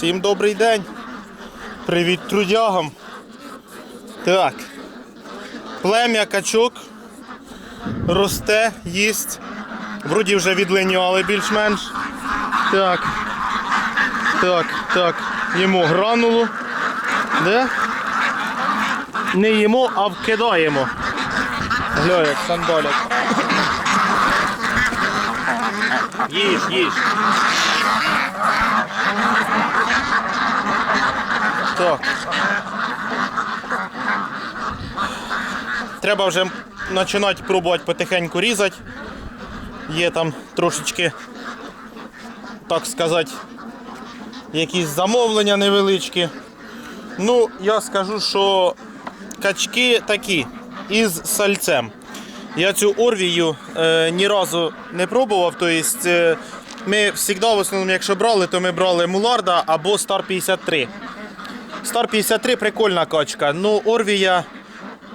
Всім добрий день. Привіт трудягам. Так. Плем'я качок росте, їсть. Вроді вже відлиняли більш-менш. Так. Так, так. Їмо гранулу. Де? Не їмо, а вкидаємо. Гля, як сандалять. Їж, їж. Так. Треба вже починати пробувати потихеньку різати. Є там трошечки, так сказати, якісь замовлення невеличкі. Ну, я скажу, що качки такі із сальцем. Я цю орвію е, ні разу не пробував. Тобто, е, ми завжди, в основному, якщо брали, то ми брали муларда або Star 53. Star 53 прикольна качка. Ну, Орвія,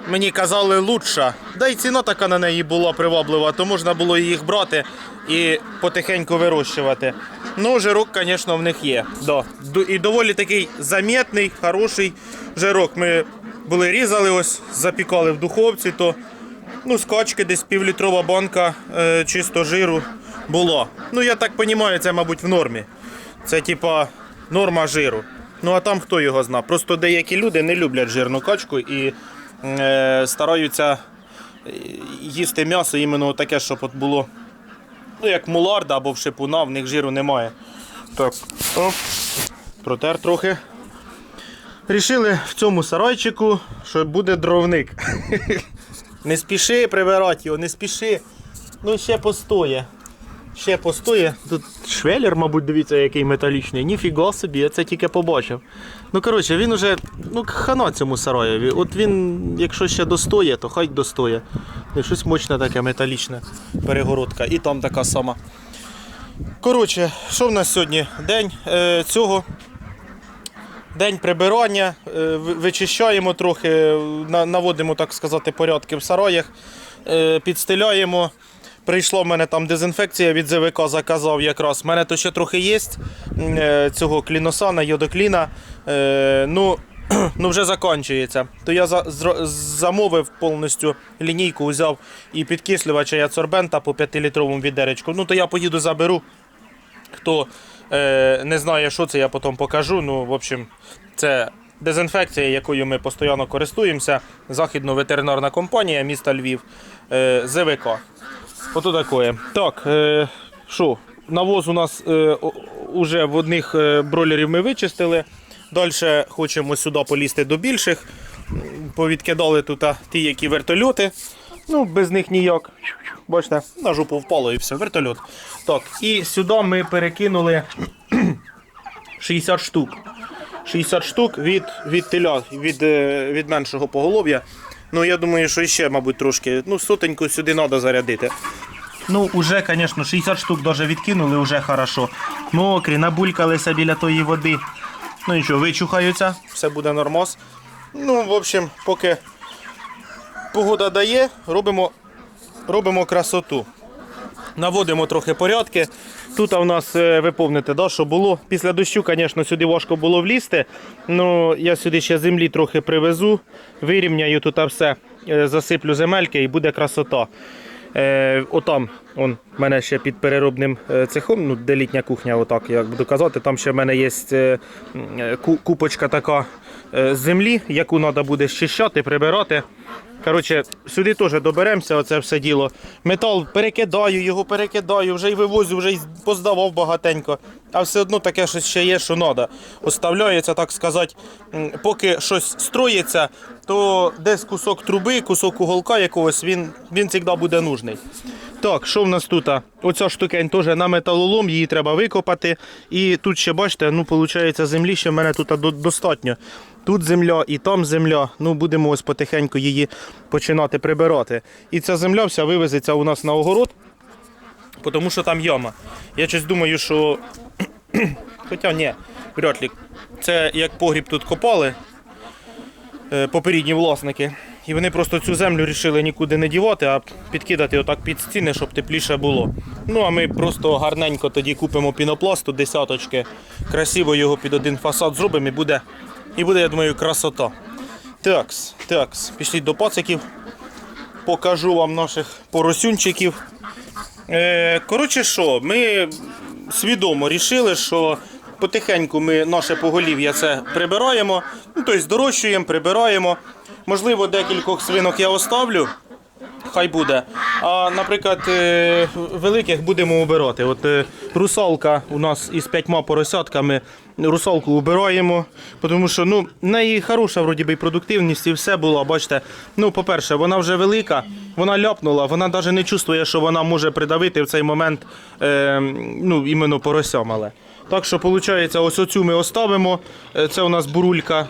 мені казали, лучша. Да й ціна така на неї була приваблива, то можна було їх брати і потихеньку вирощувати. Ну, жирок, звісно, в них є. Да. І доволі такий замітний, хороший жирок. Ми були різали, ось, запікали в духовці, то ну, з десь півлітрова банка е, чисто жиру була. Ну, я так розумію, це, мабуть, в нормі. Це типа норма жиру. Ну а там хто його зна. Просто деякі люди не люблять жирну качку і е, стараються е, їсти м'ясо іменно таке, щоб от було ну, як муларда або в шипуна, в них жиру немає. Так, оп, протер трохи. Рішили в цьому сарайчику, що буде дровник. Не спіши прибирати його, не спіши. Ну ще постоє. Ще постоє. Тут швелер, мабуть, дивіться, який металічний. Ніфіга собі, я це тільки побачив. Ну, коротше, він уже ну, хана цьому сараєві. От він, якщо ще достоє, то хай достоє. Ну, Щось мощне таке металічне перегородка. І там така сама. Коротше, що в нас сьогодні? День е, цього. День прибирання, е, вичищаємо трохи, на- наводимо, так сказати, порядки в сараях, е, підстеляємо. Прийшла в мене там дезінфекція від ЗВК, заказав якраз. У мене то ще трохи є е, цього кліносана, йодокліна. Е, Ну, ну вже закінчується. То я за, замовив повністю лінійку, взяв і підкислювача і адсорбента по 5-літровому відеречку. Ну то я поїду заберу. Хто е, не знає, що це, я потім покажу. Ну, в общем, це дезінфекція, якою ми постійно користуємося. Західно-ветеринарна компанія міста Львів е, ЗВК. Ото таке. Так, е, що, навоз у нас е, уже в одних е, бройлерів ми вичистили. Далі хочемо сюди полізти до більших. Повідкидали тут ті, які вертольоти. Ну, без них ніяк. Бачите, на жопу впало і все, вертольот. Так, і сюди ми перекинули 60 штук. 60 штук від, від теля, від, е, від меншого поголов'я. Ну, я думаю, що ще, мабуть, трошки. Ну, сотеньку сюди треба зарядити. Ну, уже, звісно, 60 штук даже відкинули, вже хорошо. Мокрі, набулькалися біля тої води. Ну і що, вичухаються, все буде нормоз. Ну, в общем, поки погода дає, робимо, робимо красоту. Наводимо трохи порядки. Тут у нас, е, ви да, що було. Після дощу, звісно, сюди важко було влізти. Ну, я сюди ще землі трохи привезу, вирівняю тут все, е, засиплю земельки і буде красота. Е, отам, в мене ще під переробним е, цехом, ну, де літня кухня, отак я буду казати. Там ще в мене є купочка така землі, яку треба буде щищати, прибирати. Коротше, сюди теж доберемося, оце все діло. Метал перекидаю, його перекидаю, вже й вивозю, вже й поздавав багатенько. А все одно таке щось ще є, що треба. Оставляється, так сказати, поки щось строїться, то десь кусок труби, кусок уголка якогось, він, він завжди буде нужний. Так, що в нас тут? Оця штукень теж на металолом, її треба викопати. І тут ще, бачите, ну, виходить, землі ще в мене тут достатньо. Тут земля і там земля. Ну, будемо ось потихеньку її починати прибирати. І ця земля вся вивезеться у нас на огород, тому що там яма. Я щось думаю, що. Хоча ні, вряд ли. Це як погріб тут копали, е, попередні власники. І вони просто цю землю рішили нікуди не дівати, а підкидати отак під стіни, щоб тепліше було. Ну а ми просто гарненько тоді купимо пінопласту десяточки, красиво його під один фасад зробимо і буде, і буде, я думаю, красота. Такс, такс, пішліть до пациків. Покажу вам наших поросюнчиків. Е, коротше що, ми свідомо рішили, що потихеньку ми наше поголів'я це прибираємо, ну, тобто дорощуємо, прибираємо. Можливо, декількох свинок я оставлю, хай буде. А, наприклад, е, великих будемо обирати. От е, русалка у нас із п'ятьма поросятками. Русалку убираємо, тому що ну, в неї хороша вроді би, продуктивність і все було. Бачите, ну, по-перше, вона вже велика, вона ляпнула, вона навіть не чувствує, що вона може придавити в цей момент е, ну, іменно порося мале. Так що, виходить, ось оцю ми оставимо. Е, Це у нас бурулька.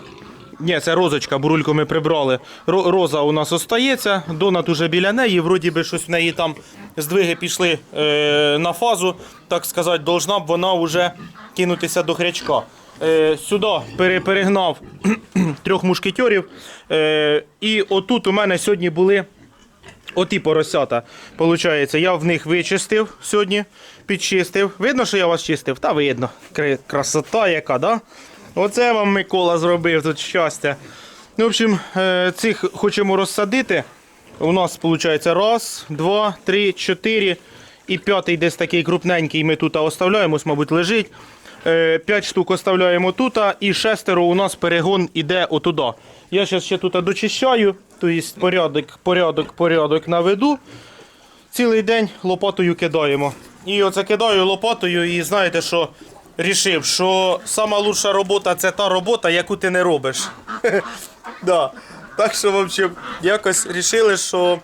Ні, це розочка, бурульку ми прибрали. Роза у нас остається, донат уже біля неї, вроді би щось в неї там здвиги пішли е, на фазу, так сказати, должна б вона вже кинутися до хрячка. Е, сюди пере, перегнав трьох мушкетерів. Е, і отут у мене сьогодні були оті поросята. Получається, я в них вичистив сьогодні, підчистив. Видно, що я вас чистив? Та видно. Красота яка, да? Оце вам Микола зробив тут щастя. Ну, в общем, е, цих хочемо розсадити. У нас виходить раз, два, три, чотири. І п'ятий десь такий крупненький ми тут оставляємо, мабуть, лежить. Е, П'ять штук оставляємо тут, і шестеро у нас перегон іде отуда. Я зараз ще тут дочищаю, тобто порядок, порядок, порядок наведу. Цілий день лопатою кидаємо. І оце кидаю лопатою, і знаєте, що рішив, що сама лучша робота це та робота, яку ти не робиш. да. Так що, в общем, якось рішили, що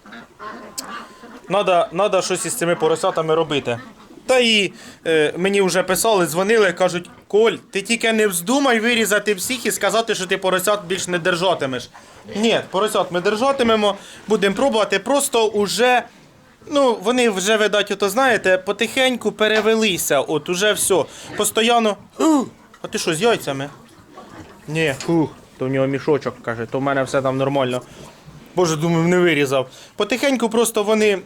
надо щось із цими поросятами робити. Та і е, мені вже писали, дзвонили, кажуть, Коль, ти тільки не вздумай вирізати всіх і сказати, що ти поросят більш не держатимеш. Ні, поросят ми держатимемо, будемо пробувати. Просто уже, ну, вони вже, видать, ото знаєте, потихеньку перевелися. От уже все. Постоянно. А ти що, з яйцями? Ні, фух, то в нього мішочок каже, то в мене все там нормально. Боже, думаю, не вирізав. Потихеньку просто вони.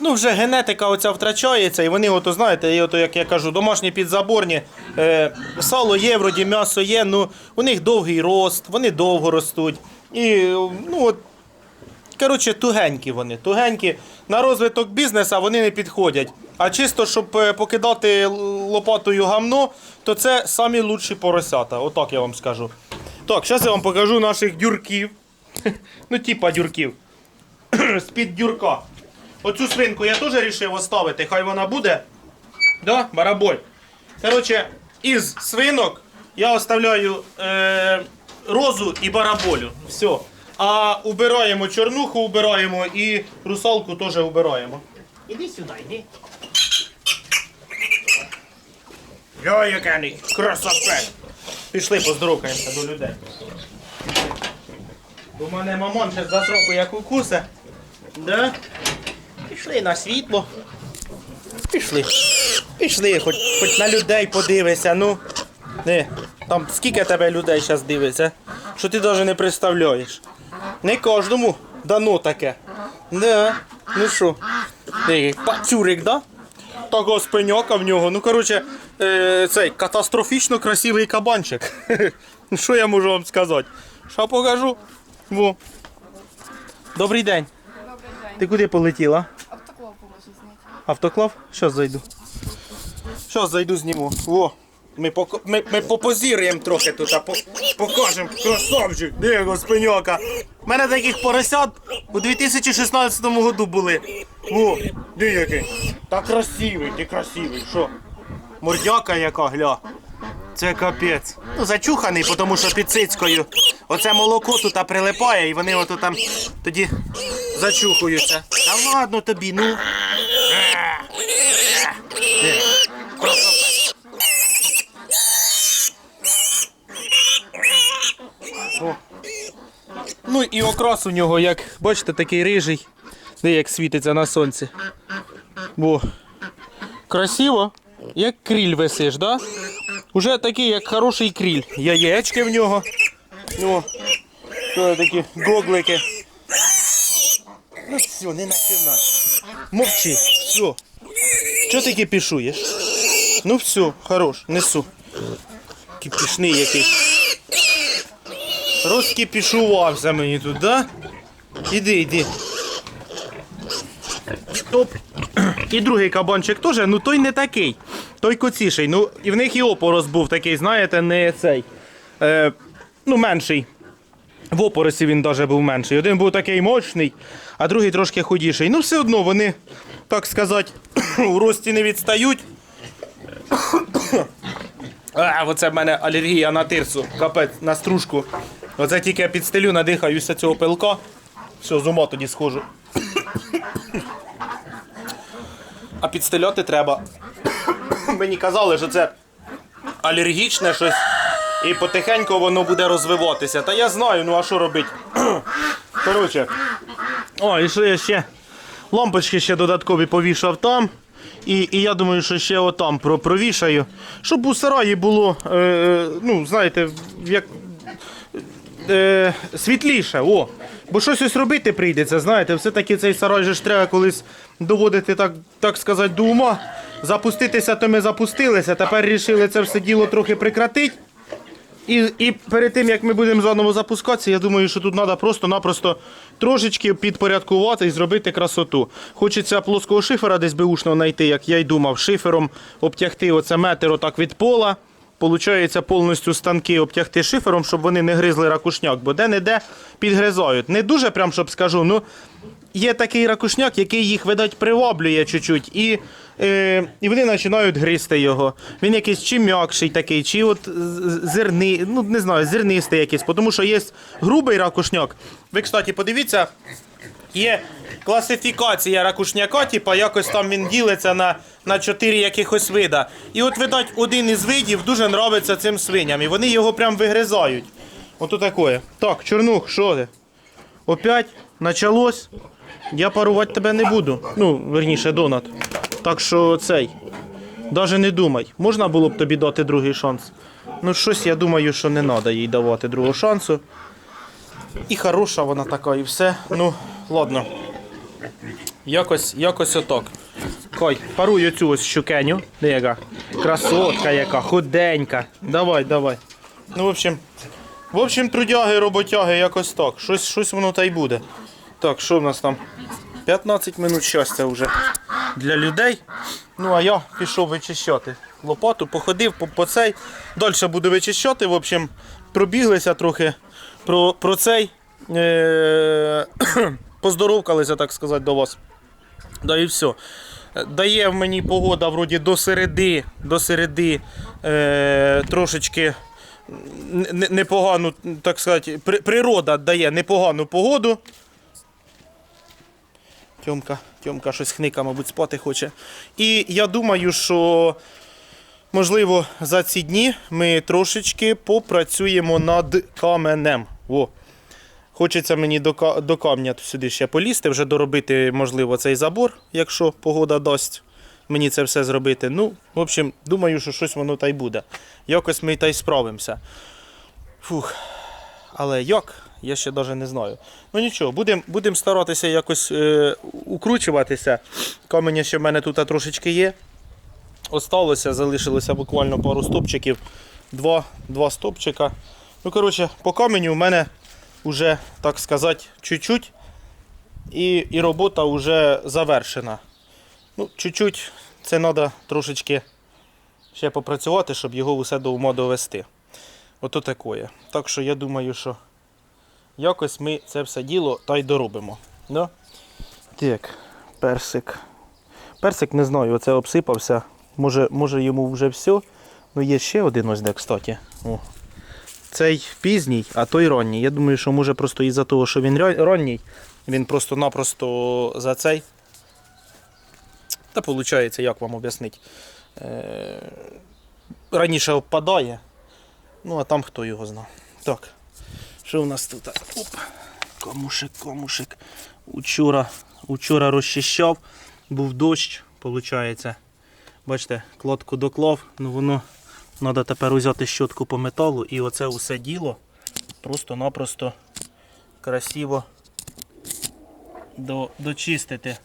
Ну, вже генетика оця втрачається, і вони, ото, знаєте, і ото, як я кажу, домашні підзаборні. Е, сало є, вроді м'ясо є, ну у них довгий рост, вони довго ростуть. І, ну, от, коротше, тугенькі вони. Тугенькі. На розвиток бізнесу вони не підходять. А чисто, щоб е, покидати лопатою гамно, то це самі лучші поросята. Отак я вам скажу. Так, зараз я вам покажу наших дюрків. Ну, типа дюрків. З-під дюрка. Оцю свинку я теж вирішив оставити, хай вона буде. Да, бараболь. Коротше, із свинок я оставляю е, розу і бараболю. Все. А убираємо чорнуху, убираємо і русалку теж убираємо. Іди сюди, іди. Йой, який красавець. Пішли, поздоровкаємося до людей. У мене мамон ще за сроку як укусе. Да? Пішли на світло. Пішли. Пішли, хоч, хоч на людей подивися, ну. Не, там скільки тебе людей зараз дивиться, що ти навіть не представляєш. Не кожному дано таке. Да. Ну що? Пацюрик, да? Того спиняка в нього. Ну, коротше, е, цей катастрофічно красивий кабанчик. Ну, Що я можу вам сказати? Що покажу? Во. Добрий день. Добрий день. Ти куди полетіла? Автоклав поможу зняти. Автоклав? Щас зайду. Щас зайду зніму. Во. Ми, поко... ми, ми попозіруємо трохи тут, а по... покажемо красавчик, де його спиняка. У мене таких поросят у 2016 году були. Во, де який. Та красивий, ти красивий, що? Мордяка яка, гля. Це капець. Ну, зачуханий, тому що під цицькою. Оце молоко тут прилипає, і вони ото там тоді зачухуються. Та ладно тобі, ну. Де? Ну і окрас у нього, як бачите, такий рижий, де як світиться на сонці. Бо красиво, як кріль висиш, да? Уже такий, як хороший кріль. Яєчки в нього. То такі гоглики. Ну все, не починай. Мовчи, все. Чого ти кипішуєш? Ну все, хорош, несу. Кипішний якийсь. Розкипішувався мені тут, да? Іди, іди. Оп. І другий кабанчик теж, ну той не такий. Той коціший. Ну, і в них і опорос був такий, знаєте, не цей. Е, ну, менший. В опоросі він навіть був менший. Один був такий мощний, а другий трошки худіший. Ну, все одно вони, так сказати, у рості не відстають. А, оце в мене алергія на тирсу, капець, на стружку. Оце тільки я підстелю, надихаюся цього пилка. Все, з ума тоді схожу. А підстеляти треба. Мені казали, що це алергічне щось. І потихеньку воно буде розвиватися. Та я знаю, ну а що робити? Коротше. О, і що я ще лампочки ще додаткові повішав там. І, і я думаю, що ще отам про, провішаю. Щоб у сараї було, е, е, ну, знаєте, як е, світліше. О. Бо щось ось робити прийдеться, знаєте, все-таки цей сарай же ж треба колись доводити, так, так сказати, до ума. Запуститися, то ми запустилися. Тепер рішили це все діло трохи прекратити. І, і перед тим, як ми будемо заново запускатися, я думаю, що тут треба просто-напросто трошечки підпорядкувати і зробити красоту. Хочеться плоского шифера десь беушного знайти, як я й думав, шифером обтягти оце метр отак від пола. Получається повністю станки обтягти шифером, щоб вони не гризли ракушняк, бо де-не-де підгризають. Не дуже прям, щоб скажу, ну є такий ракушняк, який їх, видать, приваблює чуть-чуть. І, е, і вони починають гризти його. Він якийсь чи м'якший такий, чи от зерни, ну не знаю, зернистий якийсь, тому що є грубий ракушняк. Ви, кстати, подивіться, є класифікація ракушняка, типа якось там він ділиться на, на чотири якихось вида. І от, видать, один із видів дуже нравиться цим свиням, і вони його прям вигризають. Ото таке. Так, Чорнух, що ти? Опять началось. Я парувати тебе не буду. Ну, верніше, донат. Так що цей. Даже не думай. Можна було б тобі дати другий шанс. Ну, щось я думаю, що не треба їй давати другого шансу. І хороша вона така, і все. Ну, ладно. Якось, якось отак. Кой, паруй оцю ось щукеню. Де яка? Красотка яка, худенька. Давай, давай. Ну, в общем, в общем, трудяги, роботяги, якось так. Щось, щось воно та й буде. Так, що в нас там? 15 минут щастя вже для людей. Ну, а я пішов вичищати лопату, походив по, по цей. Далі буду вичищати. В общем, пробіглися трохи про, про цей. Е- поздоровкалися, так сказати, до вас. Да і все. Дає в мені погода вроді до середи, до середи е, трошечки непогану, так сказати, природа дає непогану погоду. Тьомка, Тьомка щось хника, мабуть, спати хоче. І я думаю, що можливо за ці дні ми трошечки попрацюємо над каменем. Во. Хочеться мені до, до камня сюди ще полізти, вже доробити, можливо, цей забор, якщо погода дасть мені це все зробити. Ну, в общем, думаю, що щось воно та й буде. Якось ми та й справимося. Фух. Але як, я ще навіть не знаю. Ну нічого, будемо будем старатися якось е, укручуватися. Каменя ще в мене тут трошечки є. Осталося, залишилося буквально пару стопчиків. Два, два стопчика. Ну, коротше, по каменю в мене вже, так сказати, чуть-чуть. І, і робота вже завершена. Ну, чуть-чуть це треба трошечки ще попрацювати, щоб його усе до ума довести. Ото таке. Так що я думаю, що якось ми це все діло та й доробимо. Да? Так, персик. Персик не знаю, оце обсипався. Може, може йому вже все. Ну є ще один ось де, кстати. О. Цей пізній, а той ранній. Я думаю, що може просто із-за того, що він ранній, він просто-напросто за цей. Та виходить, як вам об'яснити. Е- раніше обпадає. Ну, а там хто його знає. Так. Що у нас тут? Оп. Комушик, комушик. Учора, учора розчищав, був дощ, виходить. Бачите, кладку доклав, ну воно треба тепер взяти щотку по металу і оце усе діло просто-напросто красиво до, дочистити.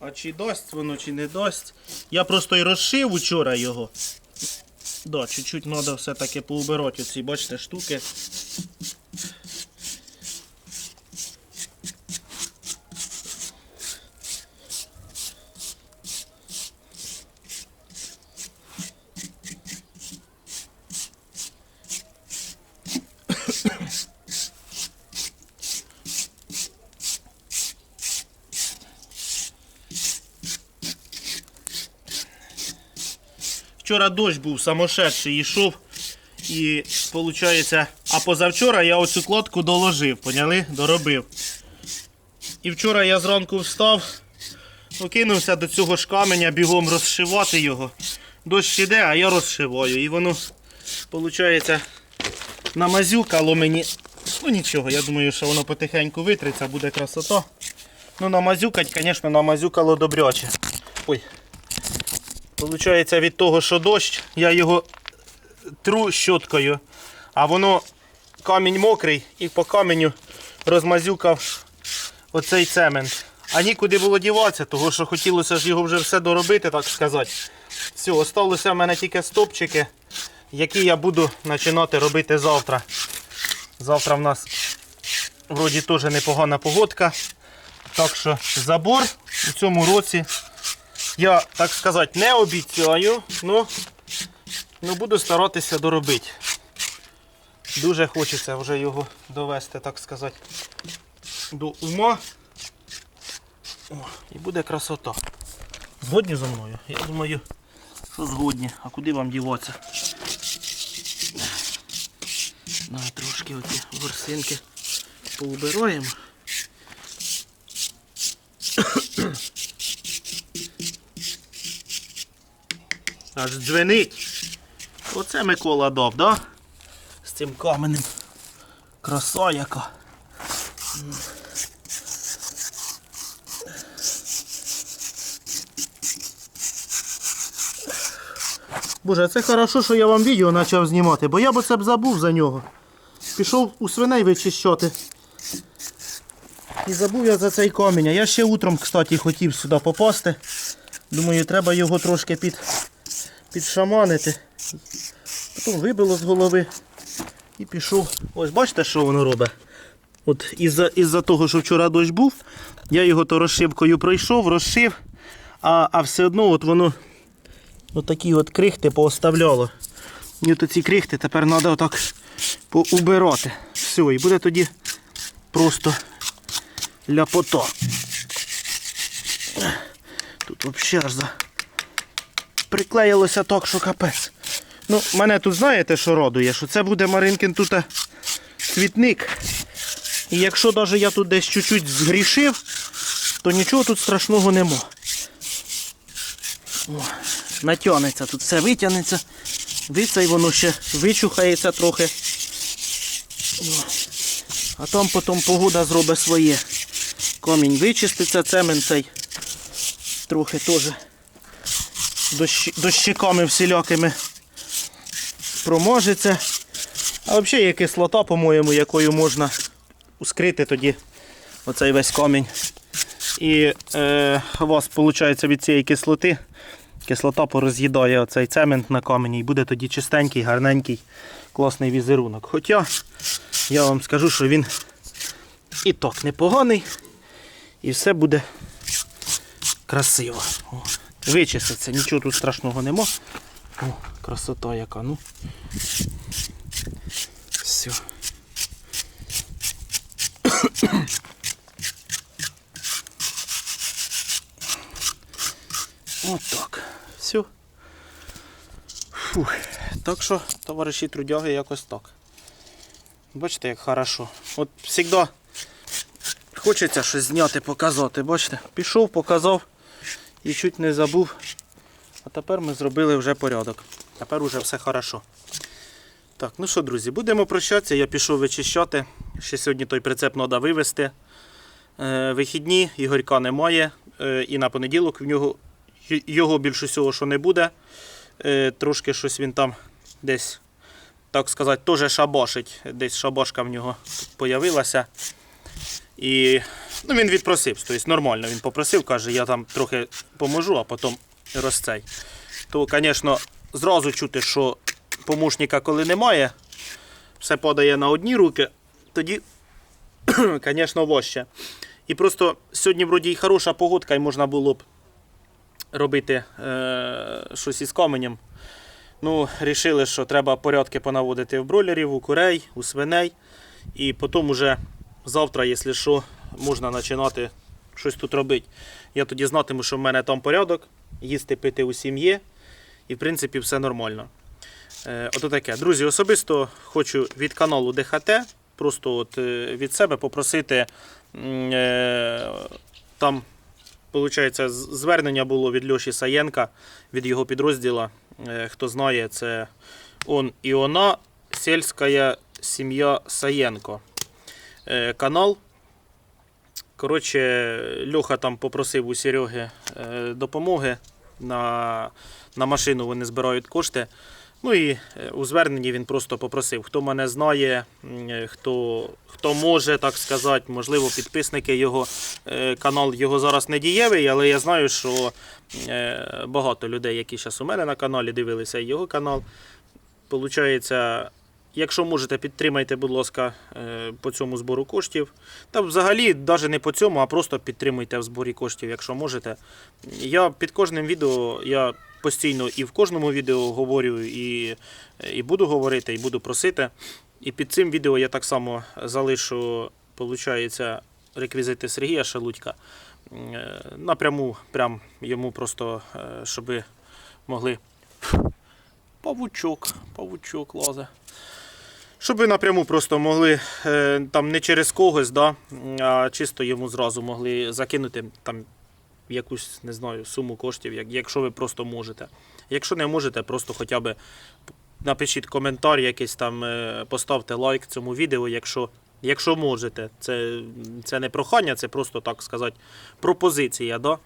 А чи дасть воно, чи не дасть. Я просто і розшив учора його. Да, чуть-чуть треба все-таки поубирати оці, бачите, штуки. Вчора дощ був самошедший, йшов. І виходить, а позавчора я оцю кладку доложив, поняли? Доробив. І вчора я зранку встав, покинувся до цього ж каменя бігом розшивати його. Дощ іде, а я розшиваю. І воно, виходить, намазюкало мені. Ну нічого, я думаю, що воно потихеньку витриться, буде красота. Ну, намазюкать, звісно, намазюкало добряче. Ой. Получається від того, що дощ, я його тру щоткою, а воно камінь мокрий і по каменю розмазюкав оцей цемент. А нікуди було діватися, тому що хотілося ж його вже все доробити, так сказати. Все, осталося в мене тільки стопчики, які я буду починати робити завтра. Завтра в нас вроді теж непогана погодка. Так що забор у цьому році я, так сказати, не обіцяю, але ну, буду старатися доробити. Дуже хочеться вже його довести, так сказати, до ума. О, і буде красота. Згодні зі мною? Я думаю, що згодні. А куди вам діватися? На трошки оці ворсинки поубираємо. Аж дзвенить. Оце Микола дав, да? З цим каменем. Краса яка. Боже, це хорошо, що я вам відео почав знімати, бо я б це б забув за нього. Пішов у свиней вичищати. І забув я за цей камінь. Я ще утром, кстати, хотів сюди попасти. Думаю, треба його трошки під, підшаманити. Потім вибило з голови і пішов. Ось бачите, що воно робить? От із-за із того, що вчора дощ був, я його то розшивкою пройшов, розшив, а, а все одно от воно отакі от крихти пооставляло. І от ці крихти тепер треба отак поубирати. Все, і буде тоді просто ляпота. Тут взагалі аж за... приклеїлося так, що капець. Ну, мене тут знаєте, що радує, що це буде Маринкин тут е, цвітник. І якщо навіть я тут десь чуть-чуть згрішив, то нічого тут страшного нема. О, натягнеться, тут все витягнеться. Вицей воно ще вичухається трохи. О. А там потім погода зробить своє. Камінь вичиститься, цемент цей трохи теж дощиками всілякими промажеться. А взагалі є кислота, по-моєму, якою можна ускрити тоді оцей весь камінь. І е, у вас виходить від цієї кислоти. Кислота пороз'їдає оцей цемент на камені і буде тоді чистенький, гарненький, класний візерунок. Хоча я вам скажу, що він і так непоганий, і все буде красиво. Вичиститься, нічого тут страшного нема. О, красота яка, ну. Все. От так. Все. Фух. Так що, товариші трудяги, якось так. Бачите, як хорошо. От завжди хочеться щось зняти, показати. Бачите, пішов, показав і чуть не забув. А тепер ми зробили вже порядок. Тепер уже все хорошо. Так, ну що, друзі, будемо прощатися. Я пішов вичищати. Ще сьогодні той прицеп треба вивезти. Е, Вихідні, Ігорька немає. Е, І на понеділок в нього його більше всього, що не буде. Е, Трошки щось він там десь, так сказати, теж шабашить. Десь шабашка в нього появилася. І ну, він відпросив, тобто нормально. Він попросив, каже, я там трохи поможу, а потім розцей. То, звісно, зразу чути, що помощника, коли немає, все падає на одні руки, тоді, звісно, важче. І просто сьогодні вроді і хороша погодка, і можна було б робити е, щось із каменем. Ну, рішили, що треба порядки понаводити в бройлерів, у курей, у свиней. І потім уже завтра, якщо що, можна починати щось тут робити. Я тоді знатиму, що в мене там порядок, їсти пити усім є. І в принципі все нормально. Е, ото таке. Друзі, особисто хочу від каналу ДХТ, просто от, е, від себе попросити. Е, там, виходить, звернення було від Льоші Саєнка, від його підрозділу. Е, хто знає, це он і вона, сільська сім'я Саєнко. Е, канал. Коротше, Льоха там попросив у Сереги е, допомоги. На, на машину вони збирають кошти. Ну і е, у зверненні він просто попросив, хто мене знає, хто, хто може, так сказати, можливо, підписники його канал його зараз не дієвий, але я знаю, що багато людей, які зараз у мене на каналі дивилися його канал. Получається, якщо можете, підтримайте, будь ласка, е, по цьому збору коштів. Та взагалі, навіть не по цьому, а просто підтримуйте в зборі коштів, якщо можете. Я під кожним відео я постійно і в кожному відео говорю, і, і буду говорити, і буду просити. І під цим відео я так само залишу, виходить, реквізити Сергія Шелудька. Е, Напряму прям йому просто, е, щоб могли. Павучок, павучок лазе. Щоб ви напряму просто могли е, там не через когось, да, а чисто йому зразу могли закинути там якусь, не знаю, суму коштів, як- якщо ви просто можете. Якщо не можете, просто хоча б напишіть коментар, якийсь там, е, поставте лайк цьому відео, якщо, якщо можете. Це, це не прохання, це просто так сказати пропозиція. Да?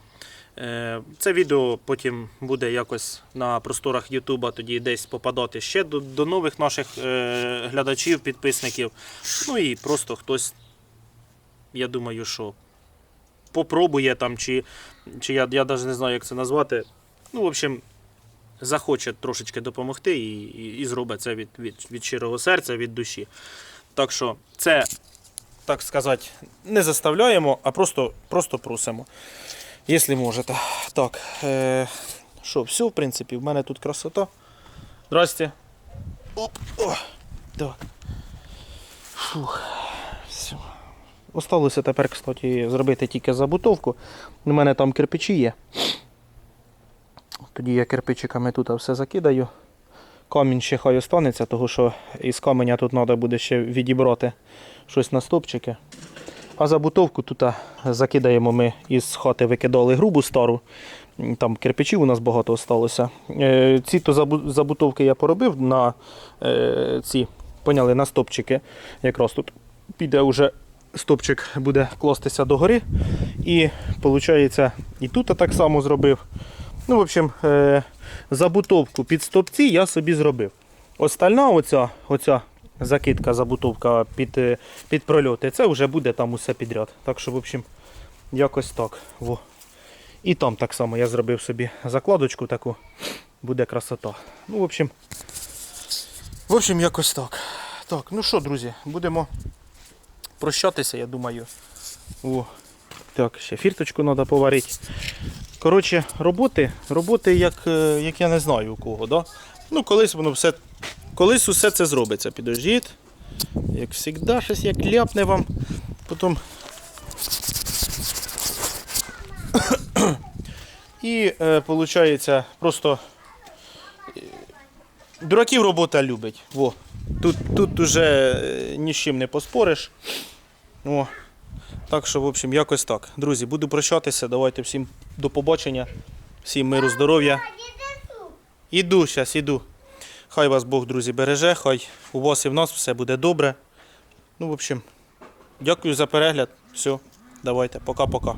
Е, Це відео потім буде якось на просторах Ютуба тоді десь попадати ще до, до нових наших е, глядачів, підписників. Ну і просто хтось, я думаю, що попробує там, чи, чи я, я навіть не знаю, як це назвати. Ну, в общем, захоче трошечки допомогти і, і, і зробить це від, від, від щирого серця, від душі. Так що це, так сказати, не заставляємо, а просто, просто просимо. Якщо можете. Так. Е, що, все, в принципі, в мене тут красота. Здрасте. Оп, о, так. Фух. Все. Осталося тепер, кстати, зробити тільки забутовку. У мене там кирпичі є. Тоді я кирпичиками тут все закидаю. Камінь ще хай останеться, тому що із каменя тут треба буде ще відібрати щось на стопчики. А забутовку тут закидаємо ми із хати викидали грубу стару. Там кирпичів у нас багато осталося. Е, ці то забутовки я поробив на е, ці, поняли, на стопчики. Якраз тут піде вже стопчик буде кластися догори. І виходить, і тут так само зробив. Ну, в общем, е, забутовку під стопці я собі зробив. Остальна оця, оця закидка, забутовка під, е, під прольоти, це вже буде там усе підряд. Так що, в общем, якось так. Во. І там так само я зробив собі закладочку таку. Буде красота. Ну, в общем, в общем, якось так. Так, ну що, друзі, будемо прощатися, я думаю. О, так, ще фірточку треба поварити. Коротше, роботи, роботи, як, е, як я не знаю у кого. Да? Ну, колись воно все. Колись усе це зробиться. Підождіть. Як завжди, щось як ляпне вам. Потім. І е, просто е, дураків робота любить. Во. Тут, тут уже е, ні з чим не поспориш. О. Так що, в общем, якось так. Друзі, буду прощатися. Давайте всім до побачення. Всім миру, здоров'я. Іду, зараз іду. Хай вас Бог, друзі, береже, хай у вас і в нас все буде добре. Ну, в общем, дякую за перегляд. Все, Давайте, пока-пока.